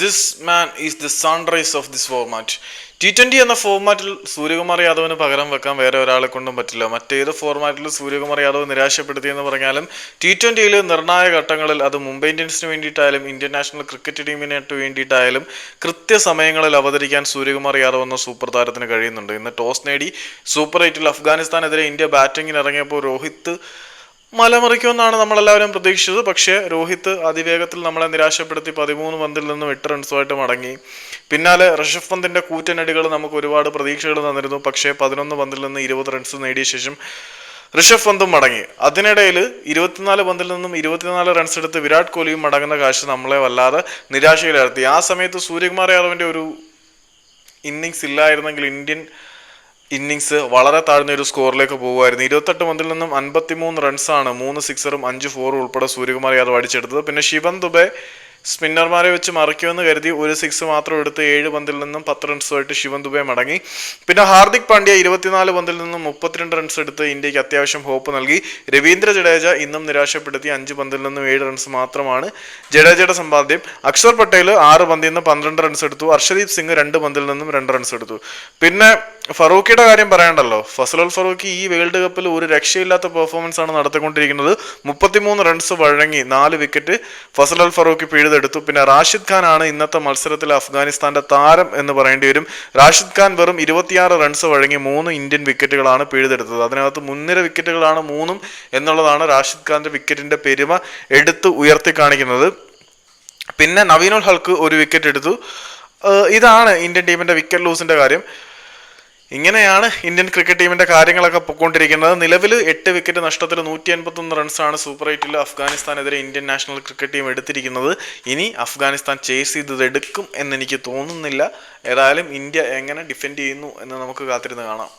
This man is the sunrise of this format T twenty എന്ന ഫോർമാറ്റിൽ സൂര്യകുമാർ യാദവിന് പകരം വെക്കാൻ വേറെ ഒരാളെ കൊണ്ടും പറ്റില്ല. മറ്റേത് ഫോർമാറ്റിൽ സൂര്യകുമാർ യാദവ് നിരാശപ്പെടുത്തി എന്ന് പറഞ്ഞാലും ടി ട്വന്റിയിൽ നിർണായക ഘട്ടങ്ങളിൽ അത് മുംബൈ ഇന്ത്യൻസിന് വേണ്ടിയിട്ടായാലും ഇന്ത്യൻ നാഷണൽ ക്രിക്കറ്റ് ടീമിനായിട്ട് വേണ്ടിയിട്ടായാലും കൃത്യസമയങ്ങളിൽ അവതരിക്കാൻ സൂര്യകുമാർ യാദവ് എന്ന സൂപ്പർ താരത്തിന് കഴിയുന്നുണ്ട്. ഇന്ന് ടോസ് നേടി സൂപ്പർ എയ്റ്റിൽ അഫ്ഗാനിസ്ഥാനെതിരെ ഇന്ത്യ ബാറ്റിങ്ങിന് ഇറങ്ങിയപ്പോൾ രോഹിത് മലമറിക്കുമെന്നാണ് നമ്മളെല്ലാവരും പ്രതീക്ഷിച്ചത്. പക്ഷേ രോഹിത് അതിവേഗത്തിൽ നമ്മളെ നിരാശപ്പെടുത്തി പതിമൂന്ന് പന്തിൽ നിന്നും എട്ട് റൺസുമായിട്ട് മടങ്ങി. പിന്നാലെ ഋഷഭ് പന്തിന്റെ കൂറ്റനടികൾ നമുക്ക് ഒരുപാട് പ്രതീക്ഷകൾ തന്നിരുന്നു. പക്ഷേ പതിനൊന്ന് പന്തിൽ നിന്ന് ഇരുപത് റൺസ് നേടിയ ശേഷം ഋഷഭ് പന്തും മടങ്ങി. അതിനിടയിൽ ഇരുപത്തിനാല് പന്തിൽ നിന്നും ഇരുപത്തിനാല് റൺസ് എടുത്ത് വിരാട് കോഹ്ലിയും മടങ്ങുന്ന കാശ് നമ്മളെ വല്ലാതെ നിരാശയിലാഴ്ത്തി. ആ സമയത്ത് സൂര്യകുമാർ യാദവിന്റെ ഒരു ഇന്നിങ്സ് ഇല്ലായിരുന്നെങ്കിൽ ഇന്ത്യൻ ഇന്നിങ്സ് വളരെ താഴ്ന്ന ഒരു സ്കോറിലേക്ക് പോകുമായിരുന്നു. ഇരുപത്തെട്ട് പന്തിൽ നിന്നും അൻപത്തിമൂന്ന് റൺസാണ് മൂന്ന് സിക്സറും അഞ്ച് ഫോറും ഉൾപ്പെടെ സൂര്യകുമാർ യാദവ് അടിച്ചെടുത്തത്. പിന്നെ ശിവൻ ദുബെ സ്പിന്നർമാരെ വെച്ച് മറിക്കുമെന്ന് കരുതി ഒരു സിക്സ് മാത്രം എടുത്ത് ഏഴ് പന്തിൽ നിന്നും പത്ത് റൺസുമായിട്ട് ശിവൻ ദുബെ മടങ്ങി. പിന്നെ ഹാർദിക് പാണ്ഡ്യ ഇരുപത്തിനാല് പന്തിൽ നിന്നും മുപ്പത്തിരണ്ട് റൺസ് എടുത്ത് ഇന്ത്യയ്ക്ക് അത്യാവശ്യം ഹോപ്പ് നൽകി. രവീന്ദ്ര ജഡേജ ഇന്നും നിരാശപ്പെടുത്തി അഞ്ച് പന്തിൽ നിന്നും ഏഴ് റൺസ് മാത്രമാണ് ജഡേജയുടെ സമ്പാദ്യം. അക്ഷർ പട്ടേൽ ആറ് പന്തിൽ നിന്ന് പന്ത്രണ്ട് റൺസ് എടുത്തു. അർഷദീപ് സിംഗ് രണ്ട് പന്തിൽ നിന്നും രണ്ട് റൺസ് എടുത്തു. പിന്നെ ഫറൂഖിയുടെ കാര്യം പറയണ്ടല്ലോ. ഫസലുൽ ഫറൂഖി ഈ വേൾഡ് കപ്പിൽ ഒരു രക്ഷയില്ലാത്ത പെർഫോമൻസ് ആണ് നടത്തിക്കൊണ്ടിരിക്കുന്നത്. മുപ്പത്തിമൂന്ന് റൺസ് വഴങ്ങി നാല് വിക്കറ്റ് ഫസലുൽ ഫറൂഖി പിഴുതെടുത്തു. പിന്നെ റാഷിദ് ഖാൻ ആണ് ഇന്നത്തെ മത്സരത്തിൽ അഫ്ഗാനിസ്ഥാന്റെ താരം എന്ന് പറയേണ്ടി വരും. റാഷിദ് ഖാൻ വെറും ഇരുപത്തിയാറ് റൺസ് വഴങ്ങി മൂന്ന് ഇന്ത്യൻ വിക്കറ്റുകളാണ് പിഴുതെടുത്തത്. അതിനകത്ത് മുൻനിര വിക്കറ്റുകളാണ് മൂന്നും എന്നുള്ളതാണ് റാഷിദ് ഖാന്റെ വിക്കറ്റിന്റെ പെരുമ എടുത്ത് ഉയർത്തി കാണിക്കുന്നത്. പിന്നെ നവീനുൽ ഹൾക്ക് ഒരു വിക്കറ്റ് എടുത്തു. ഇതാണ് ഇന്ത്യൻ ടീമിന്റെ വിക്കറ്റ് ലൂസിന്റെ കാര്യം. ഇങ്ങനെയാണ് ഇന്ത്യൻ ക്രിക്കറ്റ് ടീമിന്റെ കാര്യങ്ങളൊക്കെ പൊയ്ക്കൊണ്ടിരിക്കുന്നത് നിലവിൽ എട്ട് വിക്കറ്റ് നഷ്ടത്തിൽ നൂറ്റി അൻപത്തൊന്ന് റൺസാണ് സൂപ്പർ എയ്റ്റിൽ അഫ്ഗാനിസ്ഥാനെതിരെ ഇന്ത്യൻ നാഷണൽ ക്രിക്കറ്റ് ടീം എടുത്തിരിക്കുന്നത്. ഇനി അഫ്ഗാനിസ്ഥാൻ ചേസ് ചെയ്ത് ഇത് എടുക്കും എന്നെനിക്ക് തോന്നുന്നില്ല. ഏതായാലും ഇന്ത്യ എങ്ങനെ ഡിഫെൻഡ് ചെയ്യുന്നു എന്ന് നമുക്ക് കാത്തിരുന്ന് കാണാം.